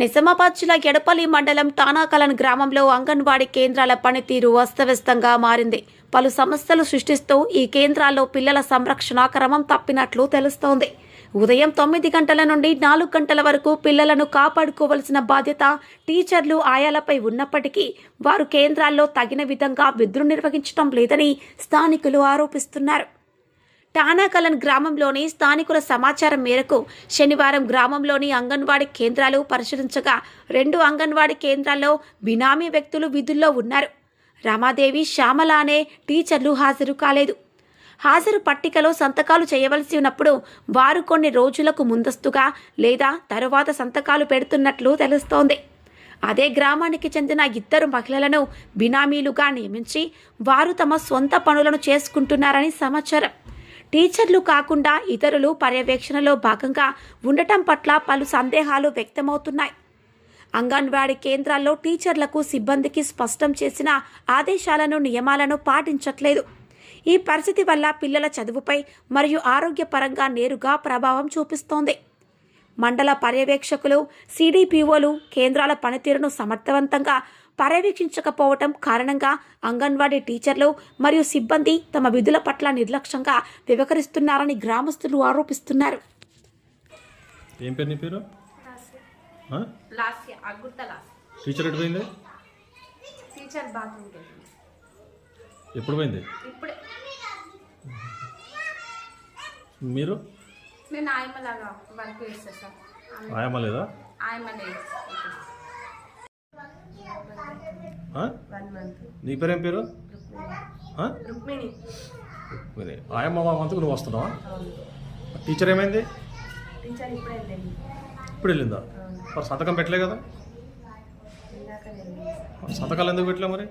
నిజామాబాద్ జిల్లా ఎడపల్లి మండలం తానాకలన్ గ్రామంలో అంగన్వాడీ కేంద్రాల పనితీరు అస్తవ్యస్తంగా మారింది. పలు సమస్యలు సృష్టిస్తూ ఈ కేంద్రాల్లో పిల్లల సంరక్షణ క్రమం తప్పినట్లు తెలుస్తోంది. ఉదయం తొమ్మిది గంటల నుండి నాలుగు గంటల వరకు పిల్లలను కాపాడుకోవలసిన బాధ్యత టీచర్లు ఆయాలపై ఉన్నప్పటికీ వారు కేంద్రాల్లో తగిన విధంగా విధులు నిర్వహించడం లేదని స్థానికులు ఆరోపిస్తున్నారు. టానాకలన్ గ్రామంలోని స్థానికుల సమాచారం మేరకు శనివారం గ్రామంలోని అంగన్వాడీ కేంద్రాలు పరిశీలించగా రెండు అంగన్వాడీ కేంద్రాల్లో బినామీ వ్యక్తులు విధుల్లో ఉన్నారు. రమాదేవి శ్యామల అనే టీచర్లు హాజరు కాలేదు. హాజరు పట్టికలో సంతకాలు చేయవలసి ఉన్నప్పుడు వారు కొన్ని రోజులకు ముందస్తుగా లేదా తరువాత సంతకాలు పెడుతున్నట్లు తెలుస్తోంది. అదే గ్రామానికి చెందిన ఇద్దరు మహిళలను బినామీలుగా నియమించి వారు తమ సొంత పనులను చేసుకుంటున్నారని సమాచారం. టీచర్లు కాకుండా ఇతరులు పర్యవేక్షణలో భాగంగా ఉండటం పట్ల పలు సందేహాలు వ్యక్తమవుతున్నాయి. అంగన్వాడీ కేంద్రాల్లో టీచర్లకు సిబ్బందికి స్పష్టం చేసిన ఆదేశాలను నియమాలను పాటించట్లేదు. ఈ పరిస్థితి వల్ల పిల్లల చదువుపై మరియు ఆరోగ్యపరంగా నేరుగా ప్రభావం చూపిస్తోంది. మండల పర్యవేక్షకులు సిడిపిఓలు కేంద్రాల పనితీరును సమర్థవంతంగా పర్యవేక్షించకపోవటం కారణంగా అంగన్వాడీ టీచర్లు మరియు సిబ్బంది తమ విధుల పట్ల నిర్లక్ష్యంగా వ్యవహరిస్తున్నారని గ్రామస్తులు ఆరోపిస్తున్నారు. ఏం పేరు నీ పేరు? ఆ? లాస్ట్ అగ్గుర్త లాస్ట్ టీచర్ ఎటు పోయింది? టీచర్ బాత్రూమ్కి వెళ్ళింది. ఎప్పుడు పోయింది? ఇప్పుడే. మీరు? నేను ఆయమ్మలాగా వర్క్ చేస్తా సార్. ఆయమ్మ లేదా ఆయమ్మ లేదు ఆ? వన్ మంత్ నీ పేరు ఏం పేరు? రుక్మిణి. ఆయమ్మ మా మంతకు నువ్వు వస్తున్నావా? టీచర్ ఏమైంది? ఇప్పుడే వెళ్ళింది. మరి సంతకం పెట్టలే కదా? సంతకాలు ఎందుకు పెట్టలే మరి?